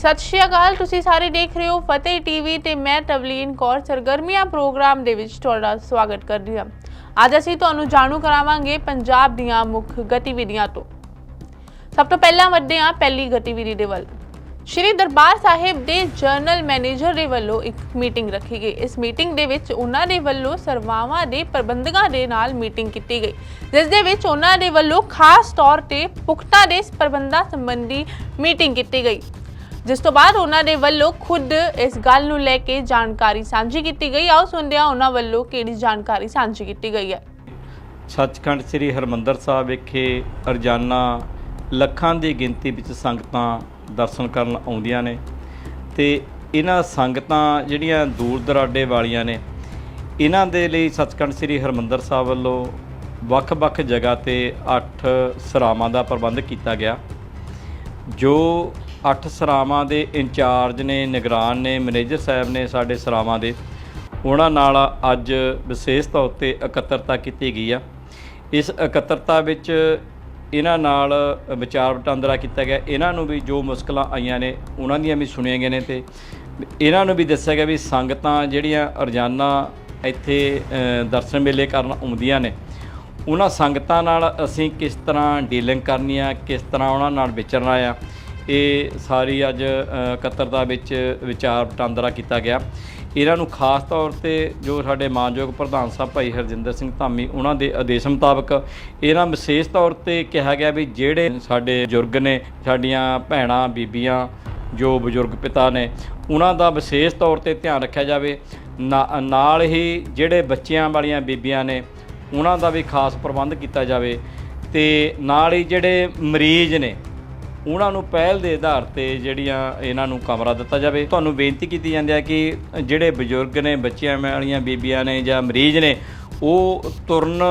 ਸਤਿ ਸ਼੍ਰੀ ਅਕਾਲ, ਤੁਸੀਂ ਸਾਰੇ ਦੇਖ ਰਹੇ ਹੋ ਫਤਿਹ ਟੀਵੀ ਤੇ ਮੈਂ ਤਵਲੀਨ ਕੌਰ, ਸਰਗਰਮੀਆਂ ਪ੍ਰੋਗਰਾਮ ਦੇ ਵਿੱਚ ਤੁਹਾਡਾ ਸਵਾਗਤ ਕਰਦੀ ਹਾਂ। ਅੱਜ ਅਸੀਂ ਤੁਹਾਨੂੰ ਜਾਣੂ ਕਰਾਵਾਂਗੇ ਪੰਜਾਬ ਦੀਆਂ ਮੁੱਖ ਗਤੀਵਿਧੀਆਂ ਤੋਂ। ਸਭ ਤੋਂ ਪਹਿਲਾਂ ਵੱਧਦੇ ਹਾਂ ਪਹਿਲੀ ਗਤੀਵਿਧੀ ਦੇ ਵੱਲ। ਸ਼੍ਰੀ ਦਰਬਾਰ ਸਾਹਿਬ ਦੇ ਜਨਰਲ ਮੈਨੇਜਰ ਦੇ ਵੱਲੋਂ ਇੱਕ ਮੀਟਿੰਗ ਰੱਖੀ ਗਈ। ਇਸ ਮੀਟਿੰਗ ਦੇ ਵਿੱਚ ਉਹਨਾਂ ਦੇ ਵੱਲੋਂ ਸਰਵਾਵਾਂ ਦੇ ਪ੍ਰਬੰਧਕਾਂ ਦੇ ਨਾਲ ਮੀਟਿੰਗ ਕੀਤੀ ਗਈ। ਜਿਸ ਦੇ ਵਿੱਚ ਉਹਨਾਂ ਦੇ ਵੱਲੋਂ ਖਾਸ ਤੌਰ ਤੇ ਪੁਖਤਾ ਦੇ ਪ੍ਰਬੰਧਾਂ ਸੰਬੰਧੀ ਮੀਟਿੰਗ ਕੀਤੀ ਗਈ। ਜਿਸ ਤੋਂ ਬਾਅਦ ਉਹਨਾਂ ਦੇ ਵੱਲੋਂ ਖੁਦ ਇਸ ਗੱਲ ਨੂੰ ਲੈ ਕੇ ਜਾਣਕਾਰੀ ਸਾਂਝੀ ਕੀਤੀ ਗਈ। ਆਓ ਸੁਣਦੇ ਹਾਂ ਉਹਨਾਂ ਵੱਲੋਂ ਕਿਹੜੀ ਜਾਣਕਾਰੀ ਸਾਂਝੀ ਕੀਤੀ ਗਈ ਹੈ? ਸੱਚਖੰਡ ਸ੍ਰੀ ਹਰਮੰਦਰ ਸਾਹਿਬ ਵਿਖੇ ਰੋਜ਼ਾਨਾ ਲੱਖਾਂ ਦੀ ਗਿਣਤੀ ਵਿੱਚ ਸੰਗਤਾਂ ਦਰਸ਼ਨ ਕਰਨ ਆਉਂਦੀਆਂ ਨੇ ਤੇ ਇਹਨਾਂ ਸੰਗਤਾਂ ਜਿਹੜੀਆਂ ਦੂਰ ਦਰਾਡੇ ਵਾਲੀਆਂ ਨੇ, ਇਹਨਾਂ ਦੇ ਲਈ ਸੱਚਖੰਡ ਸ੍ਰੀ ਹਰਮੰਦਰ ਸਾਹਿਬ ਵੱਲੋਂ ਵੱਖ-ਵੱਖ ਜਗ੍ਹਾ ਤੇ 8 ਸਰਾਵਾਂ ਦਾ ਪ੍ਰਬੰਧ ਕੀਤਾ ਗਿਆ, ਜੋ 8 ਸਰਾਵਾਂ ਦੇ ਇੰਚਾਰਜ ਨੇ, ਨਿਗਰਾਨ ਨੇ, ਮੈਨੇਜਰ ਸਾਹਿਬ ਨੇ ਸਾਡੇ ਸਰਾਵਾਂ ਦੇ। ਉਹਨਾਂ ਨਾਲ ਅੱਜ ਵਿਸ਼ੇਸ਼ ਤੌਰ ਤੇ ਇਕੱਤਰਤਾ ਕੀਤੀ ਗਈ ਆ। ਇਸ ਇਕੱਤਰਤਾ ਵਿੱਚ ਇਹਨਾਂ ਨਾਲ ਵਿਚਾਰ ਵਟਾਂਦਰਾ ਕੀਤਾ ਗਿਆ। ਇਹਨਾਂ ਨੂੰ ਵੀ ਜੋ ਮੁਸ਼ਕਲਾਂ ਆਈਆਂ ਨੇ, ਉਹਨਾਂ ਦੀਆਂ ਵੀ ਸੁਣੀਆਂ ਗਈਆਂ ਨੇ ਤੇ ਇਹਨਾਂ ਨੂੰ ਵੀ ਦੱਸਿਆ ਗਿਆ ਵੀ ਸੰਗਤਾਂ ਜਿਹੜੀਆਂ ਰੋਜ਼ਾਨਾ ਇੱਥੇ ਦਰਸ਼ਨ ਮੇਲੇ ਕਰਨ ਆਉਂਦੀਆਂ ਨੇ, ਉਹਨਾਂ ਸੰਗਤਾਂ ਨਾਲ ਅਸੀਂ ਕਿਸ ਤਰ੍ਹਾਂ ਡੀਲਿੰਗ ਕਰਨੀ ਆ, ਕਿਸ ਤਰ੍ਹਾਂ ਉਹਨਾਂ ਨਾਲ ਵਿਚਰਨਾ ਆ। ਇਹ ਸਾਰੀ ਅੱਜ ਅ, ਇਕੱਤਰਤਾ ਵਿੱਚ ਵਿਚਾਰ ਵਟਾਂਦਰਾ ਕੀਤਾ ਗਿਆ। ਇਹਨਾਂ ਨੂੰ ਖਾਸ ਤੌਰ ਤੇ ਜੋ ਸਾਡੇ ਮਾਨਯੋਗ ਪ੍ਰਧਾਨ ਸਾਹਿਬ ਭਾਈ ਹਰਜਿੰਦਰ ਸਿੰਘ ਧਾਮੀ ਉਹਨਾਂ ਦੇ ਆਦੇਸ਼ ਮੁਤਾਬਕ ਇਹਨਾਂ ਵਿਸ਼ੇਸ਼ ਤੌਰ ਤੇ ਕਿਹਾ ਗਿਆ ਵੀ ਜਿਹੜੇ ਸਾਡੇ ਬਜ਼ੁਰਗ ਨੇ ਸਾਡੀਆਂ ਭੈਣਾਂ ਬੀਬੀਆਂ ਜੋ ਬਜ਼ੁਰਗ ਪਿਤਾ ਨੇ ਉਹਨਾਂ ਦਾ ਵਿਸ਼ੇਸ਼ ਤੌਰ ਤੇ ਧਿਆਨ ਰੱਖਿਆ ਜਾਵੇ। ਨਾ- ਨਾਲ ਹੀ ਜਿਹੜੇ ਬੱਚਿਆਂ ਵਾਲੀਆਂ ਬੀਬੀਆਂ ਨੇ ਉਹਨਾਂ ਦਾ ਵੀ ਖਾਸ ਪ੍ਰਬੰਧ ਕੀਤਾ ਜਾਵੇ। ਤੇ ਨਾਲ ਹੀ ਜਿਹੜੇ ਮਰੀਜ਼ ਨੇ ਉਹਨਾਂ ਨੂੰ ਪਹਿਲ ਦੇ ਆਧਾਰ ਤੇ ਜਿਹੜੀਆਂ ਇਹਨਾਂ ਨੂੰ ਕਮਰਾ ਦਿੱਤਾ ਜਾਵੇ। ਤੁਹਾਨੂੰ ਬੇਨਤੀ ਕੀਤੀ ਜਾਂਦੀ ਹੈ ਕਿ ਜਿਹੜੇ ਬਜ਼ੁਰਗ ਨੇ, ਬੱਚਿਆਂ ਵਾਲੀਆਂ ਬੀਬੀਆਂ ਨੇ ਜਾਂ ਮਰੀਜ਼ ਨੇ, ਉਹ ਤੁਰਨ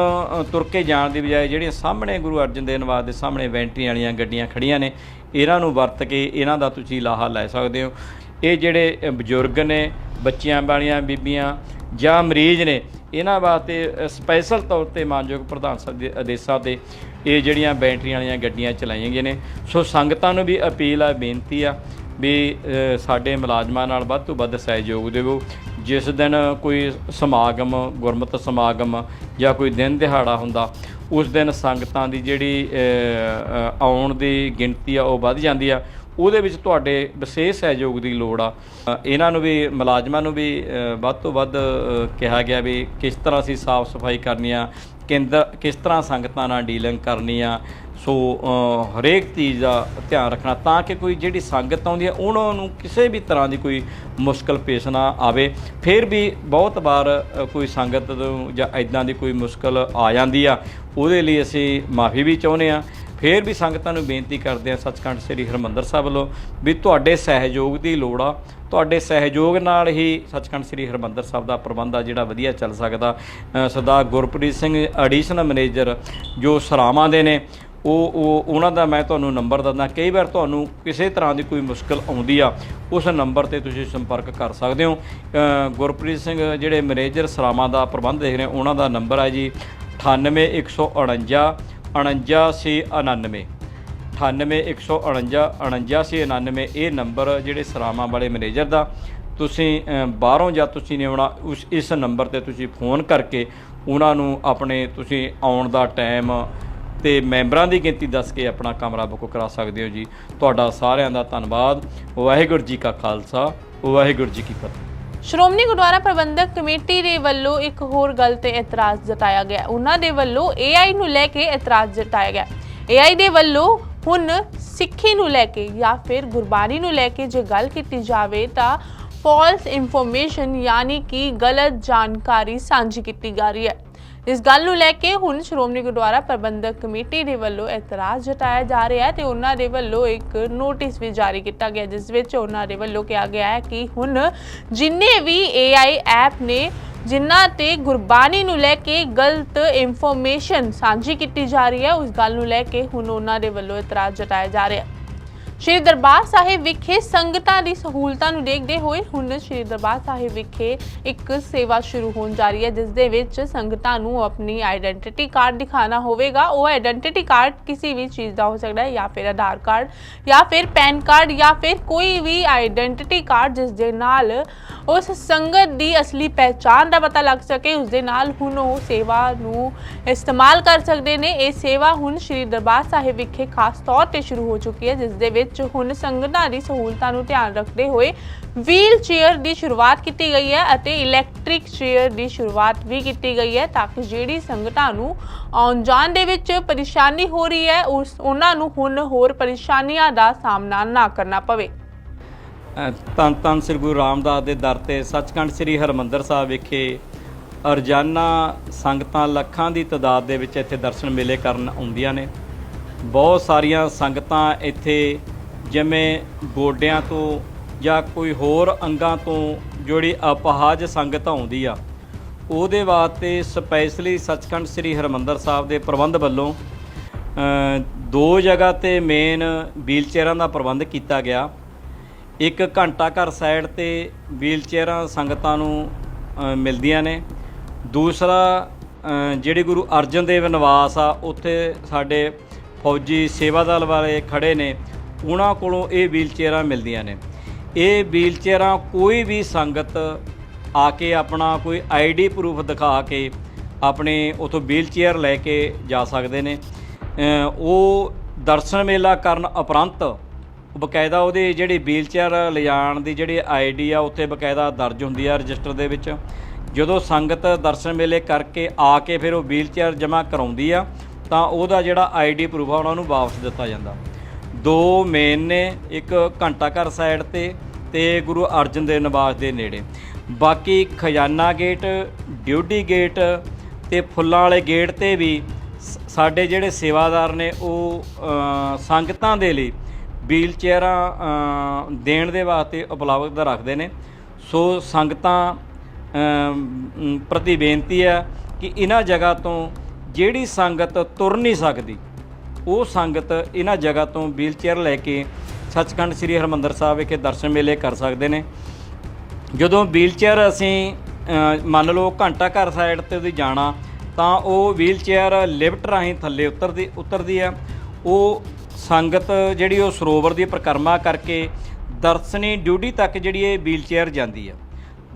ਤੁਰ ਕੇ ਜਾਣ ਦੀ ਬਜਾਏ ਜਿਹੜੀਆਂ ਸਾਹਮਣੇ ਗੁਰੂ ਅਰਜਨ ਦੇਵ ਨਿਵਾਸ ਦੇ ਸਾਹਮਣੇ ਵੈਂਟਰੀ ਵਾਲੀਆਂ ਗੱਡੀਆਂ ਖੜੀਆਂ ਨੇ, ਇਹਨਾਂ ਨੂੰ ਵਰਤ ਕੇ ਇਹਨਾਂ ਦਾ ਤੁਸੀਂ ਲਾਹਾ ਲੈ ਸਕਦੇ ਹੋ। ਇਹ ਜਿਹੜੇ ਬਜ਼ੁਰਗ ਨੇ, ਬੱਚਿਆਂ ਵਾਲੀਆਂ ਬੀਬੀਆਂ ਜਾਂ ਮਰੀਜ਼ ਨੇ, ਇਹਨਾਂ ਵਾਸਤੇ ਸਪੈਸ਼ਲ ਤੌਰ ਤੇ ਮਾਨਯੋਗ ਪ੍ਰਧਾਨ ਸਾਹਿਬ ਦੇ ਆਦੇਸ਼ਾਂ ਤੇ ਇਹ ਜਿਹੜੀਆਂ ਬੈਟਰੀਆਂ ਵਾਲੀਆਂ ਗੱਡੀਆਂ ਚਲਾਈਆਂ ਗਈਆਂ ਨੇ। ਸੋ ਸੰਗਤਾਂ ਨੂੰ ਵੀ ਅਪੀਲ ਆ, ਬੇਨਤੀ ਆ ਵੀ ਸਾਡੇ ਮੁਲਾਜ਼ਮਾਂ ਨਾਲ ਵੱਧ ਤੋਂ ਵੱਧ ਸਹਿਯੋਗ ਦੇਵੋ। ਜਿਸ ਦਿਨ ਕੋਈ ਸਮਾਗਮ, ਗੁਰਮਤਿ ਸਮਾਗਮ ਜਾਂ ਕੋਈ ਦਿਨ ਦਿਹਾੜਾ ਹੁੰਦਾ, ਉਸ ਦਿਨ ਸੰਗਤਾਂ ਦੀ ਜਿਹੜੀ ਆਉਣ ਦੀ ਗਿਣਤੀ ਆ, ਉਹ ਵੱਧ ਜਾਂਦੀ ਆ। ਉਹਦੇ ਵਿੱਚ ਤੁਹਾਡੇ ਵਿਸ਼ੇਸ਼ ਸਹਿਯੋਗ ਦੀ ਲੋੜ ਆ। ਇਹਨਾਂ ਨੂੰ ਵੀ, ਮੁਲਾਜ਼ਮਾਂ ਨੂੰ ਵੀ ਵੱਧ ਤੋਂ ਵੱਧ ਕਿਹਾ ਗਿਆ ਵੀ ਕਿਸ ਤਰ੍ਹਾਂ ਅਸੀਂ ਸਾਫ਼ ਸਫ਼ਾਈ ਕਰਨੀ ਆ ਕੇਂਦਰ ਕਿਸ ਤਰ੍ਹਾਂ ਸੰਗਤਾਂ ਨਾਲ ਡੀਲਿੰਗ ਕਰਨੀ ਆ? ਸੋ ਹਰੇਕ ਚੀਜ਼ ਦਾ ਧਿਆਨ ਰੱਖਣਾ ਤਾਂ ਕਿ ਕੋਈ ਜਿਹੜੀ ਸੰਗਤ ਆਉਂਦੀ ਹੈ ਉਹਨਾਂ ਨੂੰ ਕਿਸੇ ਵੀ ਤਰ੍ਹਾਂ ਦੀ ਕੋਈ ਮੁਸ਼ਕਲ ਪੇਸ਼ ਨਾ ਆਵੇ। ਫਿਰ ਵੀ ਬਹੁਤ ਵਾਰ ਕੋਈ ਸੰਗਤ ਨੂੰ ਜਾਂ ਇਦਾਂ ਦੀ ਕੋਈ ਮੁਸ਼ਕਲ ਆ ਜਾਂਦੀ ਆ, ਉਹਦੇ ਲਈ ਅਸੀਂ ਮਾਫੀ ਵੀ ਚਾਹੁੰਦੇ ਆ। ਫੇਰ ਵੀ ਸੰਗਤਾਂ ਨੂੰ ਬੇਨਤੀ ਕਰਦੇ ਆ ਸੱਚਖੰਡ ਸ੍ਰੀ ਹਰਮੰਦਰ ਸਾਹਿਬ ਵੱਲੋਂ ਵੀ ਤੁਹਾਡੇ ਸਹਿਯੋਗ ਦੀ ਲੋੜ ਆ। ਤੁਹਾਡੇ ਸਹਿਯੋਗ ਨਾਲ ਹੀ ਸੱਚਖੰਡ ਸ੍ਰੀ ਹਰਮੰਦਰ ਸਾਹਿਬ ਦਾ ਪ੍ਰਬੰਧ ਆ ਜਿਹੜਾ ਵਧੀਆ ਚੱਲ ਸਕਦਾ। ਸਰਦਾਰ ਗੁਰਪ੍ਰੀਤ ਸਿੰਘ ਐਡੀਸ਼ਨਲ ਮੈਨੇਜਰ ਜੋ ਸਰਾਵਾਂ ਦੇ ਨੇ, ਉਹ ਉਹ, ਉਹਨਾਂ ਦਾ ਮੈਂ ਤੁਹਾਨੂੰ ਨੰਬਰ ਦਿੰਦਾ। ਕਈ ਵਾਰ ਤੁਹਾਨੂੰ ਕਿਸੇ ਤਰ੍ਹਾਂ ਦੀ ਕੋਈ ਮੁਸ਼ਕਲ ਆਉਂਦੀ ਆ, ਉਸ ਨੰਬਰ ਤੇ ਤੁਸੀਂ ਸੰਪਰਕ ਕਰ ਸਕਦੇ ਹੋ। ਗੁਰਪ੍ਰੀਤ ਸਿੰਘ ਜਿਹੜੇ ਮੈਨੇਜਰ ਸਰਾਵਾਂ ਦਾ ਪ੍ਰਬੰਧ ਦੇਖ ਰਹੇ ਉਹਨਾਂ ਦਾ ਨੰਬਰ ਹੈ ਜੀ 98149 49699 98149 49699 ਇਹ ਨੰਬਰ ਜਿਹੜੇ ਸਰਾਵਾਂ ਵਾਲੇ ਮੈਨੇਜਰ ਦਾ, ਤੁਸੀਂ ਬਾਹਰੋਂ ਜਾਂ ਤੁਸੀਂ ਨੇ ਆਉਣਾ, ਉਸ, ਇਸ ਨੰਬਰ ਤੇ ਤੁਸੀਂ ਫੋਨ ਕਰਕੇ ਉਹਨਾਂ ਨੂੰ ਆਪਣੇ ਤੁਸੀਂ ਆਉਣ ਦਾ ਟਾਈਮ ਤੇ ਮੈਂਬਰਾਂ ਦੀ ਗਿਣਤੀ ਦੱਸ ਕੇ ਆਪਣਾ ਕਮਰਾ ਬੁੱਕ ਕਰਾ ਸਕਦੇ ਹੋ ਜੀ। ਤੁਹਾਡਾ ਸਾਰਿਆਂ ਦਾ ਧੰਨਵਾਦ। ਵਾਹਿਗੁਰੂ ਜੀ ਕਾ ਖਾਲਸਾ, ਵਾਹਿਗੁਰੂ ਜੀ ਕੀ ਫਤਿਹ। ਸ਼੍ਰੋਮਣੀ ਗੁਰਦੁਆਰਾ ਪ੍ਰਬੰਧਕ ਕਮੇਟੀ ਦੇ ਵੱਲੋਂ ਇੱਕ ਹੋਰ ਗੱਲ ਤੇ ਇਤਰਾਜ਼ ਜਤਾਇਆ ਗਿਆ। ਉਹਨਾਂ ਦੇ ਵੱਲੋਂ AI ਨੂੰ ਲੈ ਕੇ ਇਤਰਾਜ਼ ਜਤਾਇਆ ਗਿਆ। AI ਦੇ ਵੱਲੋਂ ਹੁਣ ਸਿੱਖੀ ਨੂੰ ਲੈ ਕੇ ਜਾਂ ਫਿਰ ਗੁਰਬਾਣੀ ਨੂੰ ਲੈ ਕੇ ਜੇ ਗੱਲ ਕੀਤੀ ਜਾਵੇ ਤਾਂ ਫਾਲਸ ਇਨਫੋਰਮੇਸ਼ਨ ਯਾਨੀ ਕਿ ਗਲਤ ਜਾਣਕਾਰੀ ਸਾਂਝੀ ਕੀਤੀ ਜਾ ਰਹੀ ਹੈ। ਇਸ ਗੱਲ ਨੂੰ ਲੈ ਕੇ ਹੁਣ ਸ਼੍ਰੋਮਣੀ ਗੁਰਦੁਆਰਾ ਪ੍ਰਬੰਧਕ ਕਮੇਟੀ ਦੇ ਵੱਲੋਂ ਇਤਰਾਜ਼ ਜਤਾਇਆ ਜਾ ਰਿਹਾ ਹੈ ਤੇ ਉਹਨਾਂ ਦੇ ਵੱਲੋਂ ਇੱਕ ਨੋਟਿਸ ਵੀ ਜਾਰੀ ਕੀਤਾ ਗਿਆ, ਜਿਸ ਵਿੱਚ ਉਹਨਾਂ ਦੇ ਵੱਲੋਂ ਕਿਹਾ ਗਿਆ ਹੈ ਕਿ ਹੁਣ ਜਿੰਨੇ ਵੀ AI ਐਪ ਨੇ, ਜਿਨ੍ਹਾਂ ਤੇ ਗੁਰਬਾਣੀ ਨੂੰ ਲੈ ਕੇ ਗਲਤ ਇਨਫੋਰਮੇਸ਼ਨ ਸਾਂਝੀ ਕੀਤੀ ਜਾ ਰਹੀ ਹੈ, ਉਸ ਗੱਲ ਨੂੰ ਲੈ ਕੇ ਹੁਣ ਉਹਨਾਂ ਦੇ ਵੱਲੋਂ ਇਤਰਾਜ਼ ਜਤਾਇਆ ਜਾ ਰਿਹਾ ਹੈ। ਸ਼੍ਰੀ ਦਰਬਾਰ ਸਾਹਿਬ ਵਿਖੇ ਸੰਗਤਾਂ ਦੀ ਸਹੂਲਤਾਂ ਨੂੰ ਦੇਖਦੇ ਹੋਏ ਹੁਣ ਸ਼੍ਰੀ ਦਰਬਾਰ ਸਾਹਿਬ ਵਿਖੇ ਇੱਕ ਸੇਵਾ ਸ਼ੁਰੂ ਹੋਣ ਜਾ ਰਹੀ ਹੈ, ਜਿਸ ਦੇ ਵਿੱਚ ਸੰਗਤਾਂ ਨੂੰ ਆਪਣੀ ਆਇਡੈਂਟੀਟੀ ਕਾਰਡ ਦਿਖਾਣਾ ਹੋਵੇਗਾ। ਉਹ ਆਇਡੈਂਟੀਟੀ ਕਾਰਡ ਕਿਸੇ ਵੀ ਚੀਜ਼ ਦਾ ਹੋ ਸਕਦਾ ਹੈ, ਜਾਂ ਫਿਰ ਆਧਾਰ ਕਾਰਡ ਜਾਂ ਫਿਰ ਪੈਨ ਕਾਰਡ ਜਾਂ ਫਿਰ ਕੋਈ ਵੀ ਆਇਡੈਂਟੀਟੀ ਕਾਰਡ ਜਿਸ ਦੇ ਨਾਲ ਉਸ ਸੰਗਤ ਦੀ ਅਸਲੀ ਪਹਿਚਾਣ ਦਾ ਪਤਾ ਲੱਗ ਸਕੇ, ਉਸ ਦੇ ਨਾਲ ਹੁਣ ਉਹ ਸੇਵਾ ਨੂੰ ਇਸਤੇਮਾਲ ਕਰ ਸਕਦੇ ਨੇ। ਇਹ ਸੇਵਾ ਹੁਣ ਸ਼੍ਰੀ ਦਰਬਾਰ ਸਾਹਿਬ ਵਿਖੇ ਖਾਸ ਤੌਰ ਤੇ ਸ਼ੁਰੂ ਹੋ ਚੁੱਕੀ ਹੈ, ਜਿਸ ਦੇ ਵਿੱਚ ਹੁਣ ਸੰਗਤਾਂ ਦੀ ਸਹੂਲਤਾਂ ਨੂੰ ਧਿਆਨ ਰੱਖਦੇ ਹੋਏ ਵੀਲ ਚੇਅਰ ਦੀ ਸ਼ੁਰੂਆਤ ਕੀਤੀ ਗਈ ਹੈ ਅਤੇ ਇਲੈਕਟ੍ਰਿਕ ਚੇਅਰ ਦੀ ਸ਼ੁਰੂਆਤ ਵੀ ਕੀਤੀ ਗਈ ਹੈ ਤਾਂ ਕਿ ਜਿਹੜੀ ਸੰਗਤਾਂ ਨੂੰ ਆਉਣ ਜਾਣ ਦੇ ਵਿੱਚ ਪਰੇਸ਼ਾਨੀ ਹੋ ਰਹੀ ਹੈ ਉਸ ਉਹਨਾਂ ਨੂੰ ਹੁਣ ਹੋਰ ਪਰੇਸ਼ਾਨੀਆਂ ਦਾ ਸਾਹਮਣਾ ਨਾ ਕਰਨਾ ਪਵੇ। ਅ, ਧੰਨ ਧੰਨ ਸ੍ਰੀ ਗੁਰੂ ਰਾਮਦਾਸ ਦੇ ਦਰ ਤੇ ਸੱਚਖੰਡ ਸ੍ਰੀ ਹਰਮੰਦਰ ਸਾਹਿਬ ਵਿਖੇ ਰੋਜ਼ਾਨਾ ਸੰਗਤਾਂ ਲੱਖਾਂ ਦੀ ਤਾਦਾਦ ਦੇ ਵਿੱਚ ਇੱਥੇ ਦਰਸ਼ਨ ਮੇਲੇ ਕਰਨ ਆਉਂਦੀਆਂ ਨੇ। ਬਹੁਤ ਸਾਰੀਆਂ ਸੰਗਤਾਂ ਇੱਥੇ ਜਿਵੇਂ ਗੋਡਿਆਂ ਤੋਂ ਜਾਂ ਕੋਈ ਹੋਰ ਅੰਗਾਂ ਤੋਂ ਜਿਹੜੀ ਅਪਹਾਜ ਸੰਗਤ ਆਉਂਦੀ ਆ ਉਹਦੇ ਵਾਸਤੇ ਸਪੈਸ਼ਲੀ ਸੱਚਖੰਡ ਸ੍ਰੀ ਹਰਮੰਦਰ ਸਾਹਿਬ ਦੇ ਪ੍ਰਬੰਧ ਵੱਲੋਂ ਦੋ ਜਗ੍ਹਾ ਤੇ ਮੇਨ ਵੀਲਚੇਅਰਾਂ ਦਾ ਪ੍ਰਬੰਧ ਕੀਤਾ ਗਿਆ। ਇੱਕ ਘੰਟਾ ਘਰ ਸਾਈਡ ਤੇ ਵੀਲਚੇਅਰਾਂ ਸੰਗਤਾਂ ਨੂੰ ਮਿਲਦੀਆਂ ਨੇ। ਦੂਸਰਾ ਅ, ਜਿਹੜੇ ਗੁਰੂ ਅਰਜਨ ਦੇਵ ਨਿਵਾਸ ਆ ਉੱਥੇ ਸਾਡੇ ਫੌਜੀ ਸੇਵਾਦਲ ਵਾਲੇ ਖੜੇ ਨੇ। ਉਹਨਾਂ ਕੋਲੋਂ ਇਹ ਵੀਲਚੇਅਰਾਂ ਮਿਲਦੀਆਂ ਨੇ। ਇਹ ਵੀਲਚੇਅਰਾਂ ਕੋਈ ਵੀ ਸੰਗਤ ਆ ਕੇ ਆਪਣਾ ਕੋਈ ਆਈਡੀ ਪ੍ਰੂਫ ਦਿਖਾ ਕੇ ਆਪਣੇ ਉਥੋਂ ਵੀਲਚੇਅਰ ਲੈ ਕੇ ਜਾ ਸਕਦੇ ਨੇ। ਉਹ ਦਰਸ਼ਨ ਮੇਲਾ ਕਰਨ ਉਪਰੰਤ ਬਕਾਇਦਾ ਉਹਦੀ ਜਿਹੜੀ ਵੀਲਚੇਅਰ ਲਿਜਾਣ ਦੀ ਜਿਹੜੀ ਆਈਡੀ ਆ, ਉੱਥੇ ਬਕਾਇਦਾ ਦਰਜ ਹੁੰਦੀ ਆ ਰਜਿਸਟਰ ਦੇ ਵਿੱਚ। ਜਦੋਂ ਸੰਗਤ ਦਰਸ਼ਨ ਮੇਲੇ ਕਰਕੇ ਆ ਕੇ ਫਿਰ ਉਹ ਵੀਲਚੇਅਰ ਜਮ੍ਹਾਂ ਕਰਾਉਂਦੀ ਆ, ਤਾਂ ਉਹਦਾ ਜਿਹੜਾ ਆਈਡੀ ਪ੍ਰੂਫ ਆ, ਉਹਨਾਂ ਨੂੰ ਵਾਪਸ ਦਿੱਤਾ ਜਾਂਦਾ। ਦੋ ਮੇਨ ਨੇ, ਇੱਕ ਘੰਟਾ ਘਰ ਸਾਈਡ ਤੇ ਤੇ ਗੁਰੂ ਅਰਜਨ ਦੇਵ ਨਿਵਾਸ ਦੇ ਨੇੜੇ। ਬਾਕੀ ਖਜ਼ਾਨਾ ਗੇਟ ਡਿਊਟੀ ਗੇਟ ਤੇ ਫੁੱਲਾਂ ਵਾਲੇ ਗੇਟ ਤੇ ਵੀ ਸ- ਸਾਡੇ ਜਿਹੜੇ ਸੇਵਾਦਾਰ ਨੇ ਉਹ ਸੰਗਤਾਂ ਦੇ ਲਈ ਵੀਲ ਚੇਅਰਾਂ ਦੇਣ ਦੇ ਵਾਸਤੇ ਉਪਲਬਧ ਰੱਖਦੇ ਨੇ। ਸੋ ਸੰਗਤਾਂ ਪ੍ਰਤੀ ਬੇਨਤੀ ਹੈ ਕਿ ਇਹਨਾਂ ਜਗ੍ਹਾ ਤੋਂ ਜਿਹੜੀ ਸੰਗਤ ਤੁਰ ਨਹੀਂ ਸਕਦੀ ਉਹ ਸੰਗਤ ਇਹਨਾਂ ਜਗ੍ਹਾ ਤੋਂ ਵੀਲਚੇਅਰ ਲੈ ਕੇ ਸੱਚਖੰਡ ਸ੍ਰੀ ਹਰਮੰਦਰ ਸਾਹਿਬ ਵਿਖੇ ਦਰਸ਼ਨ ਮੇਲੇ ਕਰ ਸਕਦੇ ਨੇ। ਜਦੋਂ ਵੀਲਚੇਅਰ ਅਸੀਂ ਮੰਨ ਲਓ ਘੰਟਾ ਘਰ ਸਾਈਡ ਤੇ ਉਹਦੀ ਜਾਣਾ, ਤਾਂ ਉਹ ਵੀਲਚੇਅਰ ਲਿਫਟ ਰਾਹੀਂ ਥੱਲੇ ਉਤਰਦੀ ਉਤਰਦੀ ਆ ਉਹ ਸੰਗਤ ਜਿਹੜੀ ਉਹ ਸਰੋਵਰ ਦੀ ਪਰਿਕਰਮਾ ਕਰਕੇ ਦਰਸ਼ਨੀ ਡਿਊਟੀ ਤੱਕ ਜਿਹੜੀ ਇਹ ਵੀਲਚੇਅਰ ਜਾਂਦੀ ਆ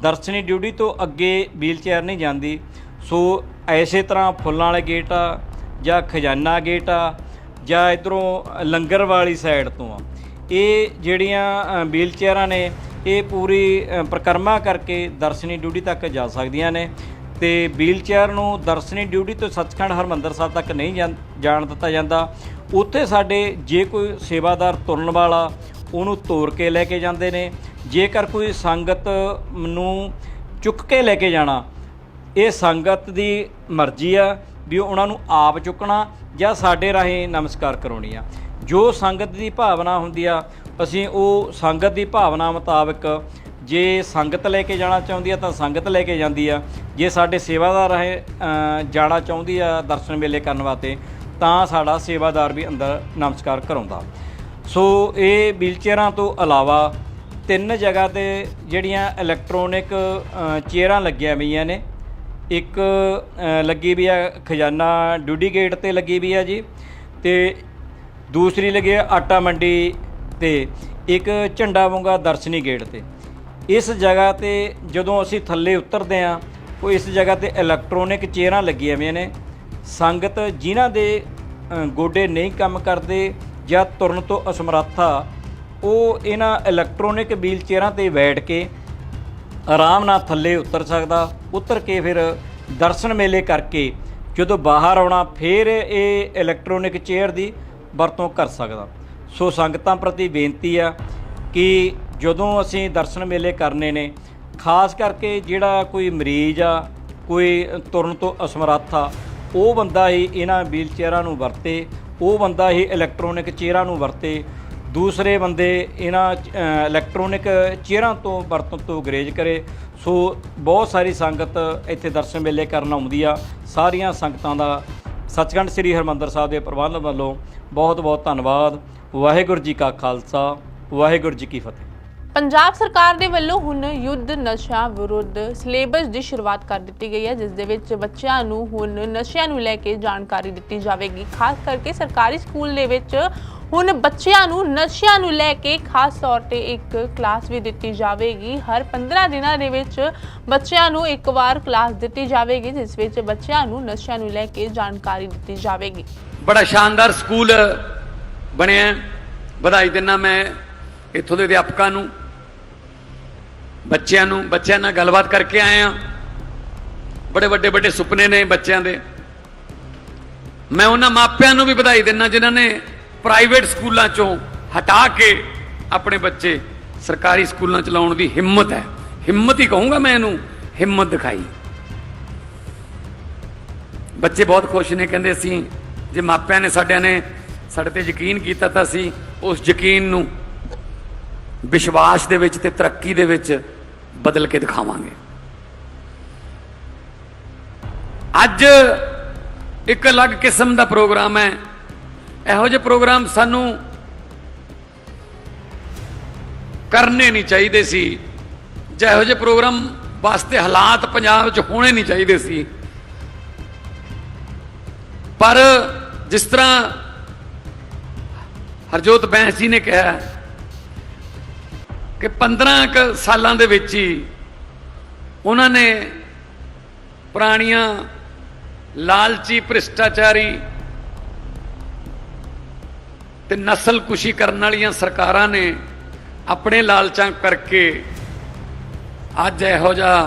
ਦਰਸ਼ਨੀ ਡਿਊਟੀ ਤੋਂ ਅੱਗੇ ਵੀਲਚੇਅਰ ਨਹੀਂ ਜਾਂਦੀ। ਸੋ ਐਸੇ ਤਰ੍ਹਾਂ ਫੁੱਲਾਂ ਵਾਲੇ ਗੇਟ ਆ ਜਾਂ ਖਜ਼ਾਨਾ ਗੇਟ ਆ ਜਾਂ ਇਧਰੋਂ ਲੰਗਰ ਵਾਲੀ ਸਾਈਡ ਤੋਂ ਆ। ਇਹ ਜਿਹੜੀਆਂ ਵੀਲ ਚੇਅਰਾਂ ਨੇ ਇਹ ਪੂਰੀ ਅ, ਪਰਿਕਰਮਾ ਕਰਕੇ ਦਰਸ਼ਨੀ ਡਿਊਟੀ ਤੱਕ ਜਾ ਸਕਦੀਆਂ ਨੇ। ਤੇ ਵੀਲ ਚੇਅਰ ਨੂੰ ਦਰਸ਼ਨੀ ਡਿਊਟੀ ਤੋਂ ਸੱਚਖੰਡ ਹਰਮੰਦਰ ਸਾਹਿਬ ਤੱਕ ਨਹੀਂ ਜਾਂ- ਜਾਣ ਦਿੱਤਾ ਜਾਂਦਾ। ਉੱਥੇ ਸਾਡੇ ਜੇ ਕੋਈ ਸੇਵਾਦਾਰ ਤੁਰਨ ਵਾਲਾ ਉਹਨੂੰ ਤੋਰ ਕੇ ਲੈ ਕੇ ਜਾਂਦੇ ਨੇ। ਜੇਕਰ ਕੋਈ ਸੰਗਤ ਨੂੰ ਚੁੱਕ ਕੇ ਲੈ ਕੇ ਜਾਣਾ ਇਹ ਸੰਗਤ ਦੀ ਮਰਜ਼ੀ ਆ। ਵੀ ਉਹਨਾਂ ਨੂੰ ਆਪ ਚੁੱਕਣਾ ਜਾਂ ਸਾਡੇ ਰਾਹੀਂ ਨਮਸਕਾਰ ਕਰਾਉਣੀ ਆ। ਜੋ ਸੰਗਤ ਦੀ ਭਾਵਨਾ ਹੁੰਦੀ ਆ, ਅਸੀਂ ਉਹ ਸੰਗਤ ਦੀ ਭਾਵਨਾ ਮੁਤਾਬਕ ਜੇ ਸੰਗਤ ਲੈ ਕੇ ਜਾਣਾ ਚਾਹੁੰਦੀ ਆ ਤਾਂ ਸੰਗਤ ਲੈ ਕੇ ਜਾਂਦੀ ਆ। ਜੇ ਸਾਡੇ ਸੇਵਾਦਾਰ ਰਾਹੀਂ ਜਾਣਾ ਚਾਹੁੰਦੀ ਆ ਦਰਸ਼ਨ ਮੇਲੇ ਕਰਨ ਵਾਸਤੇ, ਤਾਂ ਸਾਡਾ ਸੇਵਾਦਾਰ ਵੀ ਅੰਦਰ ਨਮਸਕਾਰ ਕਰਾਉਂਦਾ। ਸੋ ਇਹ ਵੀਲਚੇਅਰਾਂ ਤੋਂ ਇਲਾਵਾ ਤਿੰਨ ਜਗ੍ਹਾ ਤੇ ਜਿਹੜੀਆਂ ਇਲੈਕਟ੍ਰੋਨਿਕ ਚੇਅਰਾਂ ਲੱਗੀਆਂ ਹੋਈਆਂ ਨੇ। ਇੱਕ ਲੱਗੀ ਵੀ ਆ ਖਜ਼ਾਨਾ ਡਿਊਟੀ ਗੇਟ ਤੇ ਲੱਗੀ ਵੀ ਆ ਜੀ ਤੇ ਦੂਸਰੀ ਲੱਗੀ ਆ ਆਟਾ ਮੰਡੀ ਤੇ, ਇੱਕ ਝੰਡਾ ਵੰਗਾ ਦਰਸ਼ਨੀ ਗੇਟ ਤੇ। ਇਸ ਜਗ੍ਹਾ ਤੇ ਜਦੋਂ ਅਸੀਂ ਥੱਲੇ ਉਤਰਦੇ ਆ, ਉਹ ਇਸ ਜਗ੍ਹਾ ਤੇ ਇਲੈਕਟ੍ਰੋਨਿਕ ਚੇਅਰਾਂ ਲੱਗੀਆਂ ਹੋਈਆਂ ਨੇ। ਸੰਗਤ ਜਿਨ੍ਹਾਂ ਦੇ ਗੋਡੇ ਨਹੀਂ ਕੰਮ ਕਰਦੇ ਜਾਂ ਤੁਰਨ ਤੋਂ ਅਸਮਰੱਥਾ ਉਹ ਇਹਨਾਂ ਇਲੈਕਟ੍ਰੋਨਿਕ ਵੀਲ ਚੇਅਰਾਂ ਤੇ ਬੈਠ ਕੇ ਆਰਾਮ ਨਾਲ ਥੱਲੇ ਉਤਰ ਸਕਦਾ। ਉਤਰ ਕੇ ਫਿਰ ਦਰਸ਼ਨ ਮੇਲੇ ਕਰਕੇ ਜਦੋਂ ਬਾਹਰ ਆਉਣਾ, ਫਿਰ ਇਹ ਇਲੈਕਟ੍ਰੋਨਿਕ ਚੇਅਰ ਦੀ ਵਰਤੋਂ ਕਰ ਸਕਦਾ। ਸੋ ਸੰਗਤਾਂ ਪ੍ਰਤੀ ਬੇਨਤੀ ਆ ਕਿ ਜਦੋਂ ਅਸੀਂ ਦਰਸ਼ਨ ਮੇਲੇ ਕਰਨੇ ਨੇ, ਖਾਸ ਕਰਕੇ ਜਿਹੜਾ ਕੋਈ ਮਰੀਜ਼ ਆ, ਕੋਈ ਤੁਰਨ ਤੋਂ ਅਸਮਰੱਥ ਆ, ਉਹ ਬੰਦਾ ਹੀ ਇਹਨਾਂ ਵੀਲ ਚੇਅਰਾਂ ਨੂੰ ਵਰਤੇ, ਉਹ ਬੰਦਾ ਹੀ ਇਲੈਕਟ੍ਰੋਨਿਕ ਚੇਅਰਾਂ ਨੂੰ ਵਰਤੇ, ਦੂਸਰੇ ਬੰਦੇ ਇਹਨਾਂ ਇਲੈਕਟ੍ਰੋਨਿਕ ਚੇਅਰਾਂ ਤੋਂ ਵਰਤੋਂ ਤੋਂ ਗਰੇਜ ਕਰੇ ਸੋ ਬਹੁਤ ਸਾਰੀ ਸੰਗਤ ਇੱਥੇ ਦਰਸ਼ਨ ਮੇਲੇ ਕਰਨ ਆਉਂਦੀ ਆ। ਸਾਰੀਆਂ ਸੰਗਤਾਂ ਦਾ ਸੱਚਖੰਡ ਸ੍ਰੀ ਹਰਮੰਦਰ ਸਾਹਿਬ ਦੇ ਪ੍ਰਬੰਧ ਵੱਲੋਂ ਬਹੁਤ ਬਹੁਤ ਧੰਨਵਾਦ। ਵਾਹਿਗੁਰੂ ਜੀ ਕਾ ਖਾਲਸਾ, ਵਾਹਿਗੁਰੂ ਜੀ ਕੀ ਫਤਿਹ। ਪੰਜਾਬ ਸਰਕਾਰ ਦੇ ਵੱਲੋਂ ਹੁਣ ਯੁੱਧ ਨਸ਼ਾ ਵਿਰੁੱਧ ਸਿਲੇਬਸ ਦੀ ਸ਼ੁਰੂਆਤ ਕਰ ਦਿੱਤੀ ਗਈ ਹੈ, ਜਿਸ ਦੇ ਵਿੱਚ ਬੱਚਿਆਂ ਨੂੰ ਹੁਣ ਨਸ਼ਿਆਂ ਨੂੰ ਲੈ ਕੇ ਜਾਣਕਾਰੀ ਦਿੱਤੀ ਜਾਵੇਗੀ। ਖਾਸ ਕਰਕੇ ਸਰਕਾਰੀ ਸਕੂਲ ਦੇ ਵਿੱਚ ਹੁਣ ਬੱਚਿਆਂ ਨੂੰ, ਨਸ਼ਿਆਂ ਨੂੰ ਲੈ ਕੇ ਖਾਸ ਤੌਰ ਤੇ ਇੱਕ ਕਲਾਸ ਵੀ ਦਿੱਤੀ ਜਾਵੇਗੀ। ਹਰ 15 ਦਿਨਾਂ ਦੇ ਵਿੱਚ ਬੱਚਿਆਂ ਨੂੰ ਇੱਕ ਵਾਰ ਕਲਾਸ ਦਿੱਤੀ ਜਾਵੇਗੀ, ਜਿਸ ਵਿੱਚ ਬੱਚਿਆਂ ਨੂੰ, ਨਸ਼ਿਆਂ ਨੂੰ ਲੈ ਕੇ ਜਾਣਕਾਰੀ ਦਿੱਤੀ ਜਾਵੇਗੀ। ਬੜਾ ਸ਼ਾਨਦਾਰ ਸਕੂਲ ਬਣਿਆ ਵਧਾਈ ਦਿੰਦਾ ਮੈਂ ਇੱਥੋਂ ਦੇ ਅਧਿਆਪਕਾਂ ਨੂੰ, ਬੱਚਿਆਂ ਨੂੰ, ਬੱਚਿਆਂ ਨਾਲ ਗੱਲਬਾਤ ਕਰਕੇ ਆਏ ਆ ਬੜੇ ਵੱਡੇ ਵੱਡੇ ਸੁਪਨੇ ਨੇ ਬੱਚਿਆਂ ਦੇ। ਮੈਂ ਉਹਨਾਂ ਮਾਪਿਆਂ ਨੂੰ ਵੀ ਵਧਾਈ ਦਿੰਦਾ, ਜਿਨ੍ਹਾਂ ਨੇ ਪ੍ਰਾਈਵੇਟ ਸਕੂਲਾਂ ਚੋਂ ਹਟਾ ਕੇ ਆਪਣੇ ਬੱਚੇ ਸਰਕਾਰੀ ਸਕੂਲਾਂ ਚ ਲਾਉਣ ਦੀ ਹਿੰਮਤ ਹੈ। ਹਿੰਮਤ ਹੀ ਕਹੂੰਗਾ ਮੈਂ ਇਹਨੂੰ, ਹਿੰਮਤ ਦਿਖਾਈ। ਬੱਚੇ ਬਹੁਤ ਖੁਸ਼ ਨੇ, ਕਹਿੰਦੇ ਅਸੀਂ ਜੇ ਮਾਪਿਆਂ ਨੇ ਸਾਡਿਆਂ ਨੇ ਸਾਡੇ ਤੇ ਯਕੀਨ ਕੀਤਾ ਤਾਂ ਅਸੀਂ ਉਸ ਯਕੀਨ ਨੂੰ ਵਿਸ਼ਵਾਸ ਦੇ ਵਿੱਚ ਤੇ ਤਰੱਕੀ ਦੇ ਵਿੱਚ ਬਦਲ ਕੇ ਦਿਖਾਵਾਂਗੇ। ਅੱਜ ਇੱਕ ਅਲੱਗ ਕਿਸਮ ਦਾ ਪ੍ਰੋਗਰਾਮ ਹੈ। ਇਹੋ ਜਿਹੇ ਪ੍ਰੋਗਰਾਮ ਸਾਨੂੰ ਕਰਨੇ ਨਹੀਂ ਚਾਹੀਦੇ ਸੀ। ਜਾਂ ਇਹੋ ਜਿਹੇ ਪ੍ਰੋਗਰਾਮ ਵਾਸਤੇ ਹਾਲਾਤ ਪੰਜਾਬ 'ਚ ਹੋਣੇ ਨਹੀਂ ਚਾਹੀਦੇ ਸੀ। ਪਰ ਜਿਸ ਤਰ੍ਹਾਂ ਹਰਜੋਤ ਬੈਂਸ ਜੀ ਨੇ ਕਿਹਾ ਕਿ 15 ਕੁ ਸਾਲਾਂ ਦੇ ਵਿੱਚ ਹੀ ਉਹਨਾਂ ਨੇ ਪੁਰਾਣੀਆਂ ਲਾਲਚੀ ਭ੍ਰਿਸ਼ਟਾਚਾਰੀ ਤੇ ਨਸਲ ਕੁਸ਼ੀ ਕਰਨ ਵਾਲੀਆਂ ਸਰਕਾਰਾਂ ਨੇ ਆਪਣੇ ਲਾਲਚਾਂ ਕਰਕੇ ਅੱਜ ਇਹੋ ਜਿਹਾ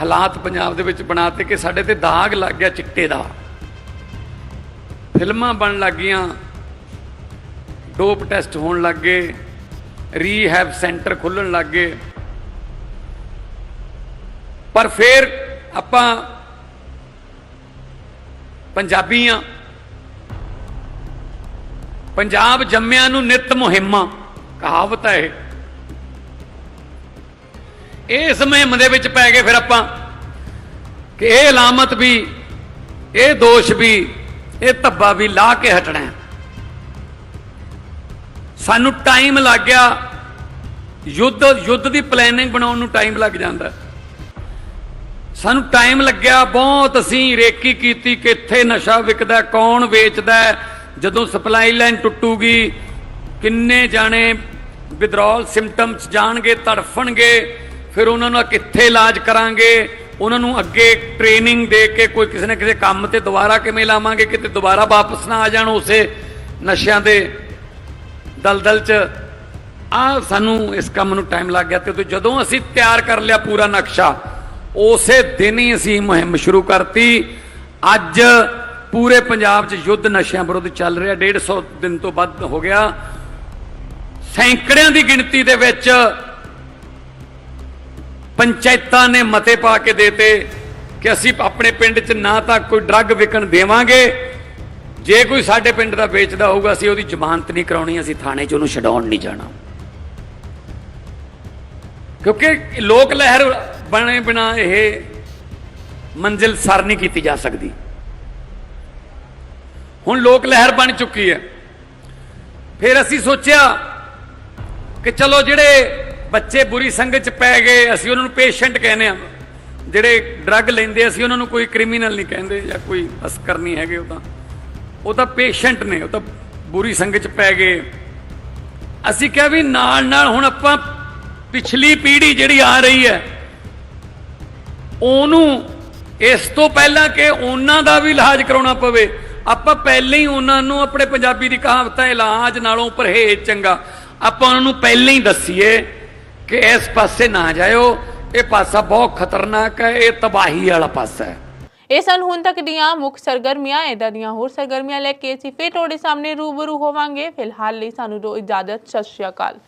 ਹਾਲਾਤ ਪੰਜਾਬ ਦੇ ਵਿੱਚ ਬਣਾਤੇ ਕਿ ਸਾਡੇ ਤੇ ਦਾਗ ਲੱਗ ਗਿਆ ਚਿੱਟੇ ਦਾ। ਫਿਲਮਾਂ ਬਣ ਲੱਗੀਆਂ, ਡੋਪ ਟੈਸਟ ਹੋਣ ਲੱਗੇ, ਰੀਹੈਬ ਸੈਂਟਰ ਖੁੱਲਣ ਲੱਗੇ। ਪਰ ਫਿਰ ਆਪਾਂ ਪੰਜਾਬੀਆਂ ਪੰਜਾਬ ਜੰਮਿਆਂ ਨੂੰ ਨਿਤ ਮੁਹਿੰਮਾਂ, ਕਹਾਵਤ ਹੈ ਇਹ। ਇਸ ਮੁਹਿੰਮ ਦੇ ਵਿੱਚ ਪੈ ਗਏ ਫਿਰ ਆਪਾਂ ਕਿ ਇਹ ਅਲਾਮਤ ਵੀ, ਇਹ ਦੋਸ਼ ਵੀ, ਇਹ ਧੱਬਾ ਵੀ ਲਾ ਕੇ ਹਟਣਾ ਸਾਨੂੰ ਟਾਈਮ ਲੱਗ ਗਿਆ। ਯੁੱਧ ਯੁੱਧ ਦੀ ਪਲੈਨਿੰਗ ਬਣਾਉਣ ਨੂੰ ਟਾਈਮ ਲੱਗ ਜਾਂਦਾ। ਸਾਨੂੰ ਟਾਈਮ ਲੱਗਿਆ, ਬਹੁਤ ਅਸੀਂ ਰੇਕੀ ਕੀਤੀ, ਕਿੱਥੇ ਨਸ਼ਾ ਵਿਕਦਾ, ਕੌਣ ਵੇਚਦਾ ਜਦੋਂ ਸਪਲਾਈ ਲਾਈਨ ਟੁੱਟੂਗੀ, ਕਿੰਨੇ ਜਾਣੇ ਵਿਦਰੋਲ ਸਿੰਪਟਮਸ ਜਾਣਗੇ, ਤੜਫਣਗੇ, ਫਿਰ ਉਹਨਾਂ ਨੂੰ ਕਿੱਥੇ ਇਲਾਜ ਕਰਾਂਗੇ? ਉਹਨਾਂ ਨੂੰ ਅੱਗੇ ਟ੍ਰੇਨਿੰਗ ਦੇ ਕੇ ਕੋਈ ਕਿਸੇ ਨਾ ਕਿਸੇ ਕੰਮ ਤੇ ਦੁਬਾਰਾ ਕਿਵੇਂ ਲਾਵਾਂਗੇ? ਕਿਤੇ ਦੁਬਾਰਾ ਵਾਪਸ ਨਾ ਆ ਜਾਣ ਉਸੇ ਨਸ਼ਿਆਂ ਦੇ ਦਲਦਲ ਚ। ਆ ਸਾਨੂੰ ਇਸ ਕੰਮ ਨੂੰ ਟਾਈਮ ਲੱਗ ਗਿਆ ਤੇ ਜਦੋਂ ਅਸੀਂ ਤਿਆਰ ਕਰ ਲਿਆ ਪੂਰਾ ਨਕਸ਼ਾ, ਉਸੇ ਦਿਨ ਹੀ ਅਸੀਂ ਮੁਹਿੰਮ ਸ਼ੁਰੂ ਕਰਤੀ। ਅੱਜ ਪੂਰੇ ਪੰਜਾਬ 'ਚ ਯੁੱਧ ਨਸ਼ਿਆਂ ਵਿਰੁੱਧ ਚੱਲ ਰਿਹਾ। 150 ਦਿਨ ਤੋਂ ਵੱਧ ਹੋ ਗਿਆ। ਸੈਂਕੜਿਆਂ ਦੀ ਗਿਣਤੀ ਦੇ ਵਿੱਚ ਪੰਚਾਇਤਾਂ ਨੇ ਮਤੇ ਪਾ ਕੇ ਦੇਤੇ ਕਿ ਅਸੀਂ ਆਪਣੇ ਪਿੰਡ 'ਚ ਨਾ ਤਾਂ ਕੋਈ ਡਰੱਗ ਵਿਕਣ ਦੇਵਾਂਗੇ। ਜੇ ਕੋਈ ਸਾਡੇ ਪਿੰਡ ਦਾ ਵੇਚਦਾ ਹੋਊਗਾ, ਅਸੀਂ ਉਹਦੀ ਜ਼ਮਾਨਤ ਨਹੀਂ ਕਰਾਉਣੀ, ਅਸੀਂ ਥਾਣੇ 'ਚ ਉਹਨੂੰ ਛਡਾਉਣ ਨਹੀਂ ਜਾਣਾ। ਕਿਉਂਕਿ ਲੋਕ ਲਹਿਰ ਬਣੇ ਬਿਨਾ ਇਹ ਮੰਜ਼ਿਲ ਸਰ ਨਹੀਂ ਕੀਤੀ ਜਾ ਸਕਦੀ। ਹੁਣ ਲੋਕ ਲਹਿਰ ਬਣ ਚੁੱਕੀ ਹੈ। ਫਿਰ ਅਸੀਂ ਸੋਚਿਆ ਕਿ ਚਲੋ ਜਿਹੜੇ ਬੱਚੇ ਬੁਰੀ ਸੰਗਤ ਚ ਪੈ ਗਏ, ਅਸੀਂ ਉਹਨਾਂ ਨੂੰ ਪੇਸ਼ੈਂਟ ਕਹਿੰਦੇ ਆ ਜਿਹੜੇ ਡਰੱਗ ਲੈਂਦੇ, ਅਸੀਂ ਉਹਨਾਂ ਨੂੰ ਕੋਈ ਕ੍ਰਿਮੀਨਲ ਨਹੀਂ ਕਹਿੰਦੇ ਜਾਂ ਕੋਈ ਅਸਕਰ ਨਹੀਂ ਹੈਗੇ ਉਹ ਤਾਂ। ਉਹ ਤਾਂ ਪੇਸ਼ੈਂਟ ਨੇ, ਉਹ ਤਾਂ ਬੁਰੀ ਸੰਗਤ ਚ ਪੈ ਗਏ। ਅਸੀਂ ਕਿਹਾ ਵੀ ਨਾਲ ਨਾਲ ਹੁਣ ਆਪਾਂ ਪਿਛਲੀ ਪੀੜ੍ਹੀ ਜਿਹੜੀ ਆ ਰਹੀ ਹੈ, ਉਹਨੂੰ ਇਸ ਤੋਂ ਪਹਿਲਾਂ ਕਿ ਉਹਨਾਂ ਦਾ ਵੀ ਇਲਾਜ ਕਰਾਉਣਾ ਪਵੇ। ਆਪਾਂ ਪਹਿਲਾਂ ਹੀ ਉਹਨਾਂ ਨੂੰ ਆਪਣੇ ਪੰਜਾਬੀ ਦੀ ਕਹਾਵਤ, ਇਲਾਜ ਨਾਲੋਂ ਪਰਹੇਜ਼ ਚੰਗਾ। ਆਪਾਂ ਉਹਨਾਂ ਨੂੰ ਪਹਿਲਾਂ ਹੀ ਦੱਸੀਏ ਕਿ ਇਸ ਪਾਸੇ ਨਾ ਜਾਇਓ, ਇਹ ਪਾਸਾ ਬਹੁਤ ਖਤਰਨਾਕ ਹੈ, ਇਹ ਤਬਾਹੀ ਵਾਲਾ ਪਾਸਾ ਹੈ। ਇਹ ਸਨ ਹੁਣ ਤੱਕ ਦੀਆਂ ਮੁੱਖ ਸਰਗਰਮੀਆਂ ਇਦਾਂ ਦੀਆਂ ਹੋਰ ਸਰਗਰਮੀਆਂ ਲੈ ਕੇ ਅਸੀਂ ਫੇਰ ਤੁਹਾਡੇ ਸਾਹਮਣੇ ਰੂਬਰੂ ਹੋਵਾਂਗੇ। ਫਿਲਹਾਲ ਲਈ ਸਾਨੂੰ ਦਿਓ ਇਜਾਜ਼ਤ, ਸਤਿ ਸ਼੍ਰੀ ਅਕਾਲ।